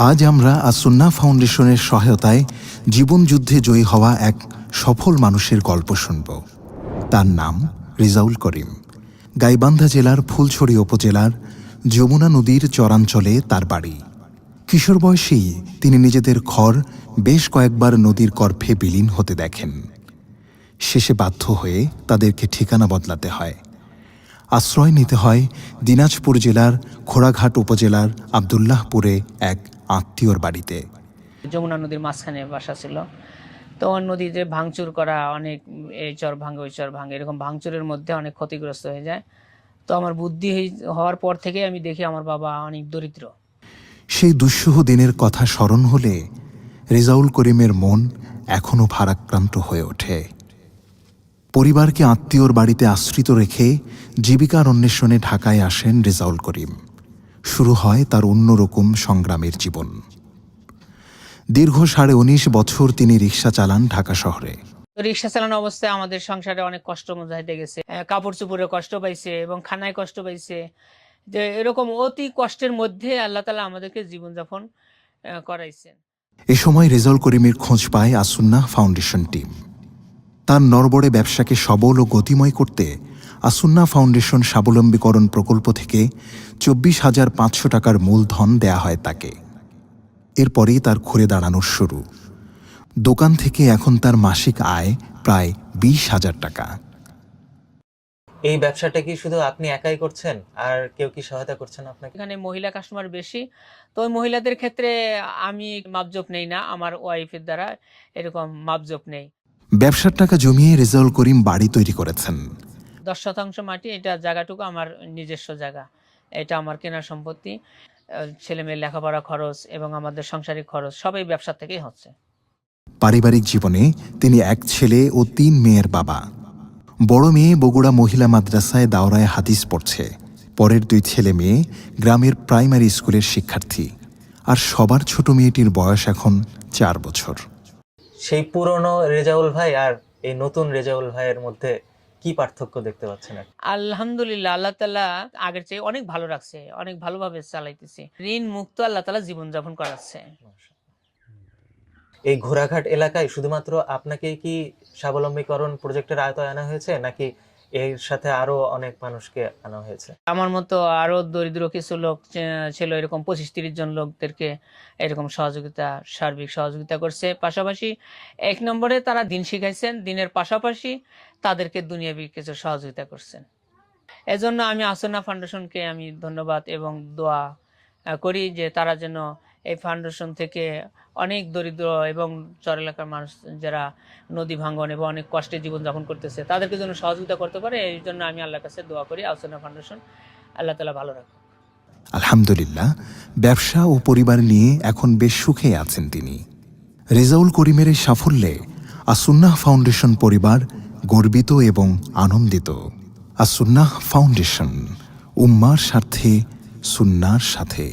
আজ আমরা আসুন্না ফাউন্ডেশনের সহায়তায় জীবন যুদ্ধে জয়ী হওয়া এক সফল মানুষের গল্প শুনব। তার নাম রিজাউল করিম। গাইবান্ধা জেলার ফুলছড়ি উপজেলার যমুনা নদীর চরাঞ্চলে তার বাড়ি। কিশোর বয়সেই তিনি নিজেদের ঘর বেশ কয়েকবার নদীর গর্ভে বিলীন হতে দেখেন। শেষে বাধ্য হয়ে তাদেরকে ঠিকানা বদলাতে হয়। আশ্রয় নিতে হয় দিনাজপুর জেলার খোড়াঘাট উপজেলার আবদুল্লাহপুরে এক আত্মীয়র বাড়িতে। যমুনা নদীর মাঝখানে বাসা ছিল। তো নদীতে ভাঙচুর করা অনেক এই চর ভাঙে ওই চর ভাঙে এরকম ভাঙচুরের মধ্যে অনেক ক্ষতিগ্রস্ত হয়ে যায়। তো আমার বুদ্ধি হওয়ার পর থেকে আমি দেখি আমার বাবা অনেক দরিদ্র। সেই দুঃসহ দিনের কথা স্মরণ হলে রেজাউল করিমের মন এখনও ভারাক্রান্ত হয়ে ওঠে। পরিবারকে আত্মীয়র বাড়িতে আশ্রিত রেখে জীবিকার অন্বেষণে ঢাকায় আসেন রেজাউল করিম। শুরু হয় তার অন্যরকম সংগ্রামের জীবন। দীর্ঘ সাড়ে উনিশ বছর তিনি রিক্সা চালান ঢাকা শহরে। রিক্সা চালানো অবস্থায় আমাদের সংসারে অনেক কষ্ট মজাইতে গেছে। কাপড় চুপড়ে কষ্ট পাইছে এবং খানায় কষ্ট পাইছে। যে এরকম অতি কষ্টের মধ্যে আল্লাহ তালা আমাদেরকে জীবনযাপন করাইছেন। এ সময় রেজাউল করিমের খোঁজ পায় আসুন্না ফাউন্ডেশন টিম। তার নরবরে ব্যবসাকে সবল ও গতিময় করতে আসুন্না ফাউন্ডেশন স্বাবলম্বীকরণ প্রকল্প থেকে চব্বিশ হাজার পাঁচশো টাকার মূলধন দেয়া হয় তাকে। এরপরেই তার ঘুরে দাঁড়ানোর শুরু। দোকান থেকে এখন তার মাসিক আয় প্রায় বিশ হাজার টাকা। এই ব্যবসাটা কি শুধু আপনি একাই করছেন? আর কেউ কি সহায়তা করছেন আপনাকে? এখানে মহিলা কাস্টমার বেশি। তো ওই মহিলাদের ক্ষেত্রে আমি মাপজোপ নেই না আমার ওয়াইফের দ্বারা এরকম মাপজোপ নেই। ব্যবসার টাকা জমিয়ে রেজাউল করিম বাড়ি তৈরি করেছেন। দশ শতাংশ মাটি এটা জায়গাটুকু আমার নিজস্ব জায়গা। এটা আমার কেনা সম্পত্তি আহ, ছেলে মেয়ের লেখাপড়া খরচ এবং আমাদের সাংসারিক খরচ সবই ব্যবসা থেকেই হচ্ছে। পারিবারিক জীবনে তিনি এক ছেলে ও তিন মেয়ের বাবা। বড় মেয়ে বগুড়া মহিলা মাদ্রাসায় দাওরায় হাদিস পড়ছে। পরের দুই ছেলে মেয়ে গ্রামের প্রাইমারি স্কুলের শিক্ষার্থী। আর সবার ছোট মেয়েটির বয়স এখন চার বছর। সেই পুরনো রেজাউল ভাই আর এই নতুন রেজাউল ভাইয়ের মধ্যে কি পার্থক্য দেখতে পাচ্ছেন আলহামদুলিল্লাহ আল্লাহ তালা আগের চেয়ে অনেক ভালো রাখছে অনেক ভালোভাবে চালাইতেছে। ঋণ মুক্ত আল্লাহ তালা জীবনযাপন করাচ্ছে। এই ঘোড়াঘাট এলাকায় শুধুমাত্র আপনাকে কি স্বাবলম্বীকরণ প্রজেক্টের আয়তায় আনা হয়েছে নাকি এর সাথে আরও অনেক মানুষকে আনা হয়েছে। আমার মতো আরও দরিদ্র কিছু লোক ছিল, এরকম পঁচিশ তিরিশ জন লোকদেরকে এরকম সহযোগিতা, সার্বিক সহযোগিতা করছে। পাশাপাশি এক নম্বরে তারা দিন শিখাইছেন, দিনের পাশাপাশি তাদেরকে দুনিয়াবি কিছু সহযোগিতা করছেন। এজন্য আমি আসনা ফাউন্ডেশনকে আমি ধন্যবাদ এবং দোয়া করি যে তারা যেন এই ফাউন্ডেশন থেকে অনেক দরিদ্র এবং চর এলাকার মানুষ যারা নদী ভাঙ্গন এবং অনেক কষ্টে জীবনযাপন করতেছে, তাদেরকে যেন সহযোগিতা করতে পারে, এই জন্য আমি আল্লাহর কাছে দোয়া করি। আসনা ফাউন্ডেশন আল্লাহ তালা ভালো রাখুন আলহামদুলিল্লাহ, ব্যবসা ও পরিবার নিয়ে এখন বেশ সুখে আছেন তিনি। রেজাউল করিমের এই সাফল্যে আসুন্নাহ ফাউন্ডেশন পরিবার গর্বিত এবং আনন্দিত। আসুন্নাহ ফাউন্ডেশন, উম্মার স্বার্থে, সুন্নার সাথে।